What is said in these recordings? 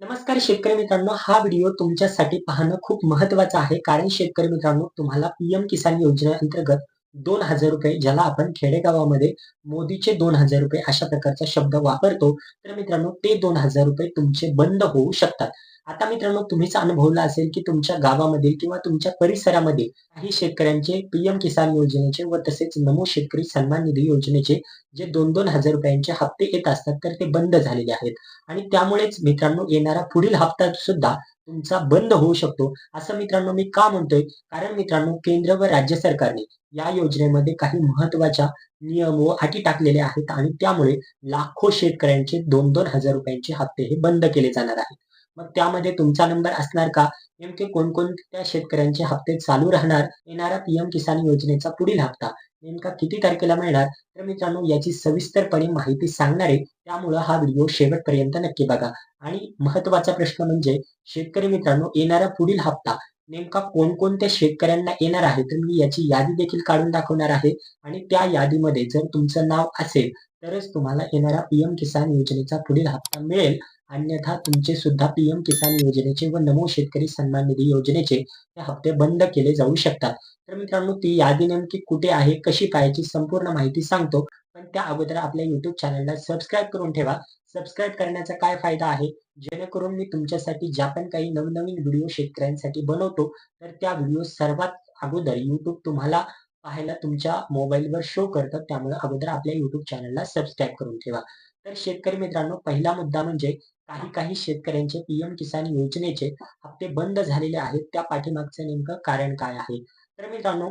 नमस्कार शेतकरी मित्रांनो हा व्हिडिओ तुमच्यासाठी पाहणं खूप महत्वाचं आहे. कारण शेतकरी मित्रांनो तुम्हाला पीएम किसान योजनेअंतर्गत दोन हजार रुपये ज्याला आपण खेडेगावामध्ये मोदीचे दोन हजार रुपये अशा प्रकारचा शब्द वापरतो तर मित्रांनो ते दोन हजार रुपये तुमचे बंद होऊ शकतात. आता मित्रांनो तुम्हीच अनुभवलं असेल की तुमच्या गावामध्ये किंवा तुमच्या परिसरामध्ये काही शेतकऱ्यांचे पीएम किसान योजनेचे व तसेच नमो शेतकरी सन्मान निधी योजनेचे जे दोन दोन हजार रुपयांचे हप्ते येत असतात तर ते बंद झालेले आहेत. आणि त्यामुळेच मित्रांनो येणारा पुढील हप्ता सुद्धा तुमचा बंद होऊ शकतो. असं मित्रांनो मी का म्हणतोय? कारण मित्रांनो केंद्र व राज्य सरकारने या योजनेमध्ये काही महत्त्वाच्या नियम व अटी टाकलेल्या आहेत आणि त्यामुळे लाखो शेतकऱ्यांचे दोन दोन हजार रुपयांचे हप्ते हे बंद केले जाणार आहेत. मग त्यामध्ये तुमचा नंबर असणार का? नेमके कोणकोणत्या शेतकऱ्यांचे हप्ते चालू राहणार? येणारा पीएम किसान योजनेचा पुढील हप्ता नेमका किती तारखेला मिळणार? तर मित्रांनो याची सविस्तरपणे माहिती सांगणार आहे. त्यामुळं हा व्हिडिओ शेवटपर्यंत नक्की बघा. आणि महत्त्वाचा प्रश्न म्हणजे शेतकरी मित्रांनो येणारा पुढील हप्ता नेमका कोणकोणत्या शेतकऱ्यांना येणार आहे? तर मी याची यादी देखील काढून दाखवणार आहे. आणि त्या यादीमध्ये जर तुमचं नाव असेल तरच तुम्हाला येणारा पीएम किसान योजनेचा पुढील हप्ता मिळेल. अन्यथा तुमचे सुद्धा पीएम किसान योजनेचे व नमो शेतकरी सन्मान निधी योजनेचे ते हप्ते बंद केले जाऊ शकतात. तर मित्रांनो ती यादी नेमकी कुठे आहे कशी पाहायची संपूर्ण माहिती सांगतो. पण त्या अगोदर आपल्या युट्यूब चॅनलला सबस्क्राईब करून ठेवा. सबस्क्राईब करण्याचा काय फायदा आहे? जेणेकरून मी तुमच्यासाठी ज्या पण काही नवनवीन व्हिडिओ शेतकऱ्यांसाठी बनवतो तर त्या व्हिडिओ सर्वात अगोदर युट्यूब तुम्हाला पाहायला तुमच्या मोबाईलवर शो करतं त्यामुळे अगोदर आपल्या युट्यूब चॅनलला सबस्क्राईब करून ठेवा. तर शेतकरी मित्रांनो पहिला मुद्दा म्हणजे काही काही शेतकऱ्यांचे पीएम किसान योजनेचे हप्ते बंद झालेले आहेत. त्या पाठीमागचं नेमकं कारण काय आहे? तर मित्रांनो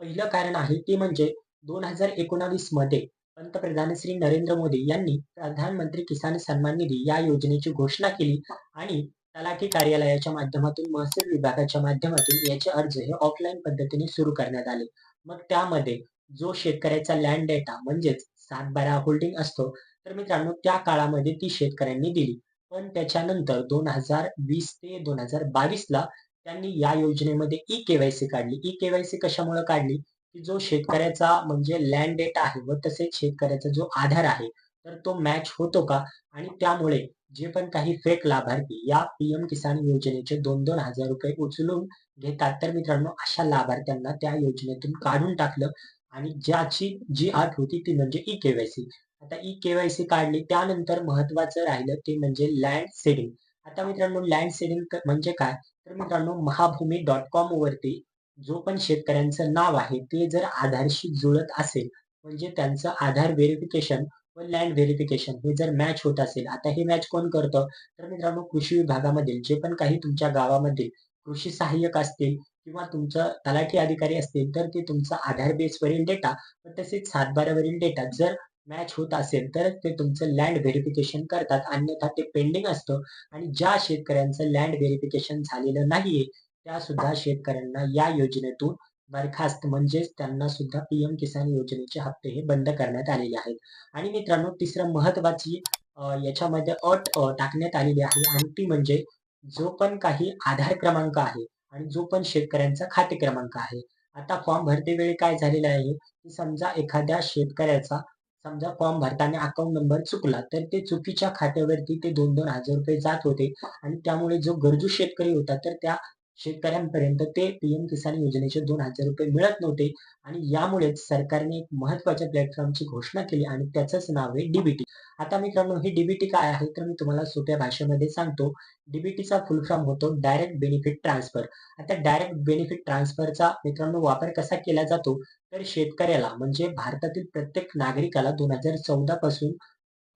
पहिलं कारण आहे ते म्हणजे दोन हजार एकोणावीसमध्ये पंतप्रधान श्री नरेंद्र मोदी यांनी प्रधानमंत्री किसान सन्मान निधी या योजनेची घोषणा केली आणि तलाठी कार्यालयाच्या माध्यमातून महसूल विभागाच्या माध्यमातून याचे अर्ज हे ऑफलाईन पद्धतीने सुरू करण्यात आले. मग त्यामध्ये जो शेतकऱ्याचा लँड डेटा म्हणजेच सात बारा होल्डिंग असतो तर मित्रांनो त्या काळामध्ये ती शेतकऱ्यांनी दिली. पण त्याच्यानंतर दोन हजार वीस ते दोन हजार बावीस ला त्यांनी या योजनेमध्ये ई केवायसी काढली. ई केवायसी कशामुळे काढली? की जो शेतकऱ्याचा म्हणजे लँड डेटा आहे व तसेच शेतकऱ्याचा जो आधार आहे तर तो मॅच होतो का? आणि त्यामुळे जे पण काही फेक लाभार्थी या पीएम किसान योजनेचे दोन दोन हजार रुपये उचलून घेतात. तर मित्रांनो अशा लाभार्थ्यांना त्या योजनेतून काढून टाकलं आणि ज्याची जी अट होती ती म्हणजे ई केवायसी आता ई केवायसी काढली त्यानंतर महत्वाचं राहिलं ते म्हणजे लँड सेडिंग आता मित्रांनो लँड सेडिंग म्हणजे काय? तर मित्रांनो महाभूमी डॉट कॉम वरती जो पण शेतकऱ्यांचं नाव आहे ते जर आधारशी जुळत असेल म्हणजे त्यांचं आधार व्हेरिफिकेशन व लँड व्हेरिफिकेशन हे जर मॅच होत असेल आता हे मॅच कोण करतं? तर मित्रांनो कृषी विभागामधील जे पण काही तुमच्या गावामध्ये कृषी सहाय्यक असतील किंवा तुमचं तलाठी अधिकारी असतील तर ते तुमचा आधार बेसवरील डेटा व तसेच सातबारावरील डेटा जर मॅच होत असेल तरच ते तुमचं लँड व्हेरिफिकेशन करतात. अन्यथा ते पेंडिंग असतं आणि ज्या शेतकऱ्यांचं लँड व्हेरिफिकेशन झालेलं नाहीये त्या सुद्धा शेतकऱ्यांना या योजनेतून बरखास्त म्हणजेच त्यांना सुद्धा पीएम किसान योजनेचे हप्ते हे बंद करण्यात आलेले आहेत. आणि मित्रांनो तिसरं महत्वाची याच्यामध्ये अट टाकण्यात आलेली आहे. आणि ती म्हणजे जो पण काही आधार क्रमांक आहे आणि जो पण शेतकऱ्यांचा खाते क्रमांक आहे. आता फॉर्म भरते वेळी काय झालेलं आहे की समजा एखाद्या शेतकऱ्याचा समजा फॉर्म भरताना अकाउंट नंबर चुकला तर ते चुकीच्या खात्यावरती ते दोन दोन हजार रुपये जात होते. आणि त्यामुळे जो गरजू शेतकरी होता तर त्या शेतकऱ्यांपर्यंत ते पीएम किसान योजनेचे दोन हजार रुपये मिळत नव्हते. आणि यामुळेच सरकारने एक महत्त्वाच्या प्लॅटफॉर्मची घोषणा केली आणि त्याचंच नाव आहे डीबीटी आता मित्रांनो ही डीबीटी काय आहे? तर मी तुम्हाला सोप्या भाषेमध्ये सांगतो. डीबीटीचा फुल फॉर्म होतो डायरेक्ट बेनिफिट ट्रान्सफर आता डायरेक्ट बेनिफिट ट्रान्सफरचा मित्रांनो वापर कसा केला जातो? तर शेतकऱ्याला म्हणजे भारतातील प्रत्येक नागरिकाला दोन हजार चौदा पासून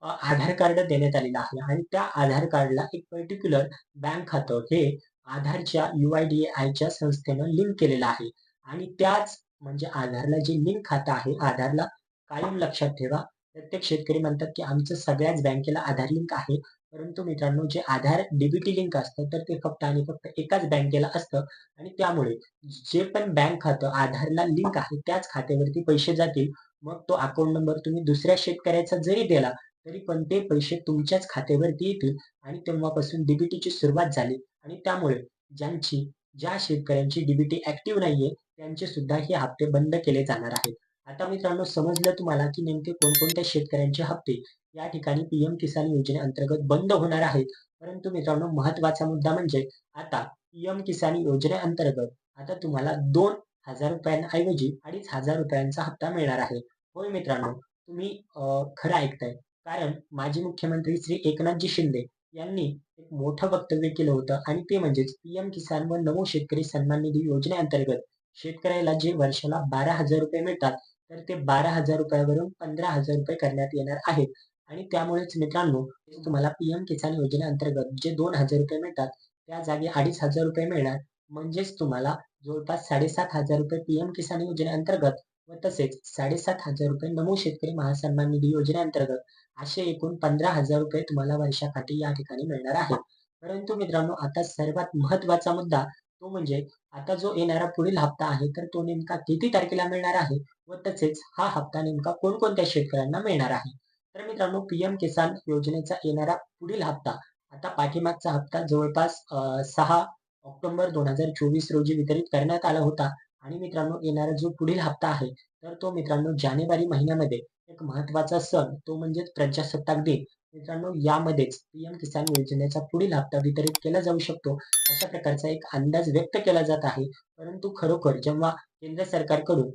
आधार कार्ड देण्यात आलेलं आहे. आणि त्या आधार कार्डला एक पर्टिक्युलर बँक खातं हे आधारच्या यू आय डी आयच्या संस्थेनं लिंक केलेलं आहे. आणि त्याच म्हणजे आधारला जे लिंक खातं आहे आधारला कायम लक्षात ठेवा. प्रत्येक शेतकरी म्हणतात की आमचं सगळ्याच बँकेला आधार लिंक आहे. परंतु मित्रांनो जे आधार डीबीटी लिंक असतं तर ते फक्त आणि फक्त एकाच बँकेला असतं. आणि त्यामुळे जे पण बँक खातं आधारला लिंक आहे त्याच खात्यावरती पैसे जातील. मग तो अकाउंट नंबर तुम्ही दुसऱ्या शेतकऱ्याचा जरी दिला तरी पण ते पैसे तुमच्याच खात्यावरती येतील आणि तेव्हापासून डीबीटीची सुरुवात झाली आणि त्यामुळे ज्यांची ज्या शेतकऱ्यांची डीबीटी ऍक्टिव्ह नाहीये त्यांचे सुद्धा हे हप्ते बंद केले जाणार आहेत आता मित्रांनो समजलं तुम्हाला की नेमके कोणकोणत्या शेतकऱ्यांचे हप्ते या ठिकाणी पीएम किसान योजनेअंतर्गत बंद होणार आहेत परंतु मित्रांनो महत्त्वाचा मुद्दा म्हणजे आता पीएम किसान योजनेअंतर्गत आता तुम्हाला दोन हजार रुपयांऐवजी अडीच हजार रुपयांचा हप्ता मिळणार आहे. होय मित्रांनो, तुम्ही खरं ऐकताय. कारण माजी मुख्यमंत्री श्री एकनाथजी शिंदे यांनी एक मोठं वक्तव्य केलं होतं आणि ते म्हणजेच पीएम किसान व नमो शेतकरी सन्मान निधी योजनेअंतर्गत शेतकऱ्याला जे वर्षाला बारा हजार रुपये मिळतात, तर ते बारा हजार रुपयावरून पंधरा हजार रुपये करण्यात येणार आहेत. आणि त्यामुळेच मित्रांनो, तुम्हाला पीएम किसान योजनेअंतर्गत जे दोन हजार रुपये मिळतात, त्या जागी अडीच हजार रुपये मिळणार. म्हणजेच तुम्हाला जवळपास साडेसात हजार रुपये पीएम किसान योजनेअंतर्गत व तसेच साडेसात हजार रुपये नमो शेतकरी महासन्मान निधी योजनेअंतर्गत असे एकूण पंधरा हजार रुपये तुम्हाला वर्षाकाठी या ठिकाणी मिळणार आहे परंतु मित्रांनो, आता सर्वात महत्त्वाचा मुद्दा तो म्हणजे आता जो येणारा पुढील हप्ता आहे, तर तो नेमका किती तारखेला मिळणार आहे व तसेच हा हप्ता नेमका कोणकोणत्या शेतकऱ्यांना मिळणार आहे. तर मित्रांनो, पीएम किसान योजनेचा येणारा पुढील हप्ता आता पाठीमागचा हप्ता जवळपास अ, 6 ऑक्टोबर 2024 रोजी वितरित करण्यात आला होता आणि मित्रांनो, येणारा जो पुढील हप्ता आहे, तर तो मित्रांनो जानेवारी महिन्यामध्ये एक महत्त्वाचा सण तो म्हणजेच प्रजासत्ताक दिन. मित्रांनो, यामध्येच पीएम किसान योजनेचा पुढील हप्ता वितरित केला जाऊ शकतो, अशा प्रकारचा एक अंदाज व्यक्त केला जात आहे. परंतु खरोखर जेव्हा केंद्र सरकारकडून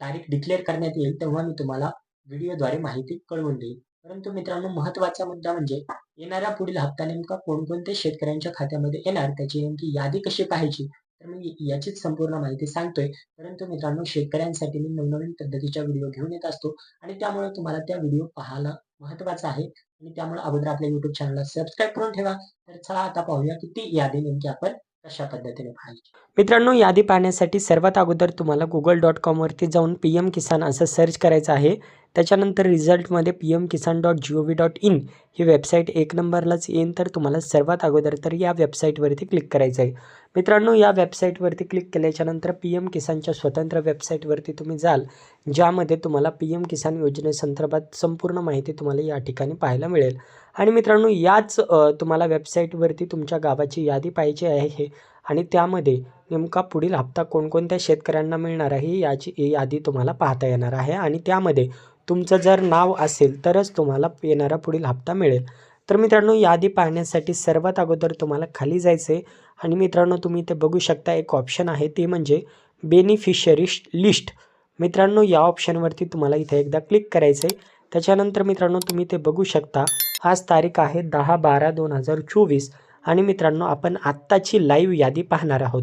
तारीख डिक्लेअर करण्यात येईल, तेव्हा मी तुम्हाला व्हिडिओद्वारे माहिती कळवून देईन. परंतु मित्रांनो, महत्त्वाचा मुद्दा म्हणजे येणारा पुढील हप्ता नेमका कोणकोणत्या शेतकऱ्यांच्या खात्यामध्ये येणार, त्याची नेमकी यादी कशी पाहायची, तर मी याचीच संपूर्ण माहिती सांगतोय. परंतु मित्रांनो, शेतकऱ्यांसाठी मी नवनवीन पद्धतीच्या व्हिडिओ घेऊन येत असतो आणि त्यामुळे तुम्हाला त्या व्हिडिओ पाहायला महत्वाचं आहे आणि त्यामुळे अगोदर आपल्या युट्यूब चॅनलला सबस्क्राईब करून ठेवा. तर चला आता पाहूया की ती यादी नेमकी आपण कशा पद्धतीने पाहायची. मित्रांनो, यादी पाहण्यासाठी सर्वात अगोदर तुम्हाला गुगल डॉट कॉम वरती जाऊन पीएम किसान असं सर्च करायचं आहे. त्याच्यानंतर रिझल्टमध्ये P M Kisan dot G O V dot in he website एक नंबरलाच येईन. तर तुम्हाला सर्वात अगोदर तर या वेबसाईटवरती क्लिक करायचं आहे. मित्रांनो, या वेबसाईटवरती क्लिक केल्याच्यानंतर पी एम किसानच्या स्वतंत्र वेबसाईटवरती तुम्ही जाल, ज्यामध्ये तुम्हाला पी एम किसान योजनेसंदर्भात संपूर्ण माहिती तुम्हाला या ठिकाणी पाहायला मिळेल. आणि मित्रांनो, याच तुम्हाला वेबसाईटवरती तुमच्या गावाची यादी पाहिजे आहे आणि त्यामध्ये नेमका पुढील हप्ता कोणकोणत्या शेतकऱ्यांना मिळणार आहे, याची यादी तुम्हाला पाहता येणार आहे आणि त्यामध्ये तुमचं जर नाव असेल, तरच तुम्हाला येणारा पुढील हप्ता मिळेल. तर मित्रांनो, यादी पाहण्यासाठी सर्वात अगोदर तुम्हाला खाली जायचं आहे आणि मित्रांनो, तुम्ही इथे बघू शकता एक ऑप्शन आहे, ते म्हणजे बेनिफिशरीश लिस्ट. मित्रांनो, या ऑप्शनवरती तुम्हाला इथे एकदा क्लिक करायचं आहे. त्याच्यानंतर मित्रांनो, तुम्ही ते बघू शकता आज तारीख आहे 10/12/2024 आणि मित्रांनो, आपण आत्ताची लाईव्ह यादी पाहणार आहोत.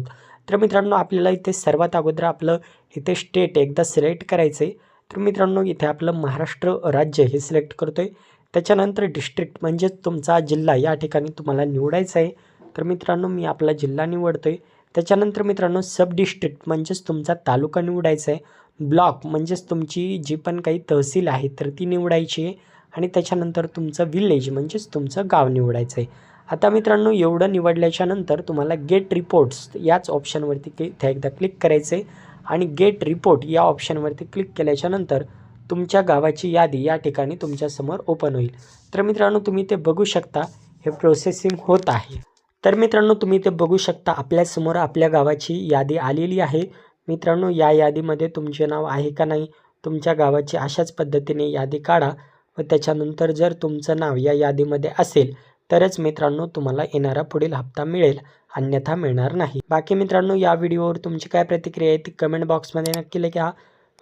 तर मित्रांनो, आपल्याला इथे सर्वात अगोदर आपलं इथे स्टेट एकदा सिलेक्ट करायचं आहे. तर मित्रांनो, इथे आपलं महाराष्ट्र राज्य हे सिलेक्ट करतोय. त्याच्यानंतर डिस्ट्रिक्ट म्हणजेच तुमचा जिल्हा या ठिकाणी तुम्हाला निवडायचा आहे. तर मित्रांनो, मी आपला जिल्हा निवडतो आहे त्याच्यानंतर मित्रांनो, सब डिस्ट्रिक्ट म्हणजेच तुमचा तालुका निवडायचा आहे. ब्लॉक म्हणजेच तुमची जी पण काही तहसील आहे, तर ती निवडायची आहे आणि त्याच्यानंतर तुमचं विलेज म्हणजेच तुमचं गाव निवडायचं आहे. आता मित्रांनो, एवढं निवडल्याच्यानंतर तुम्हाला गेट रिपोर्ट्स याच ऑप्शनवरती इथे एकदा क्लिक करायचं आहे आणि गेट रिपोर्ट या ऑप्शनवरती क्लिक केल्याच्यानंतर तुमच्या गावाची यादी या ठिकाणी तुमच्यासमोर ओपन होईल. तर मित्रांनो, तुम्ही ते बघू शकता हे प्रोसेसिंग होत आहे. तर मित्रांनो, तुम्ही ते बघू शकता आपल्यासमोर आपल्या गावाची यादी आलेली आहे. मित्रांनो, या यादीमध्ये तुमचे नाव आहे का नाही, तुमच्या गावाची अशाच पद्धतीने यादी काढा व त्याच्यानंतर जर तुमचं नाव या यादीमध्ये असेल, तरच मित्रांनो, तुम्हाला येणारा पुढील हप्ता मिळेल, अन्यथा मिळणार नाही. बाकी मित्रांनो, या व्हिडिओवर तुमची काय प्रतिक्रिया आहे ती कमेंट बॉक्समध्ये नक्की लिहा.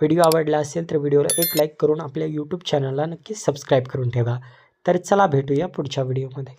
व्हिडिओ आवडला असेल तर व्हिडिओला एक लाईक करून आपल्या यूट्यूब चॅनलला नक्की सबस्क्राईब करून ठेवा. तर चला भेटूया पुढच्या व्हिडिओमध्ये.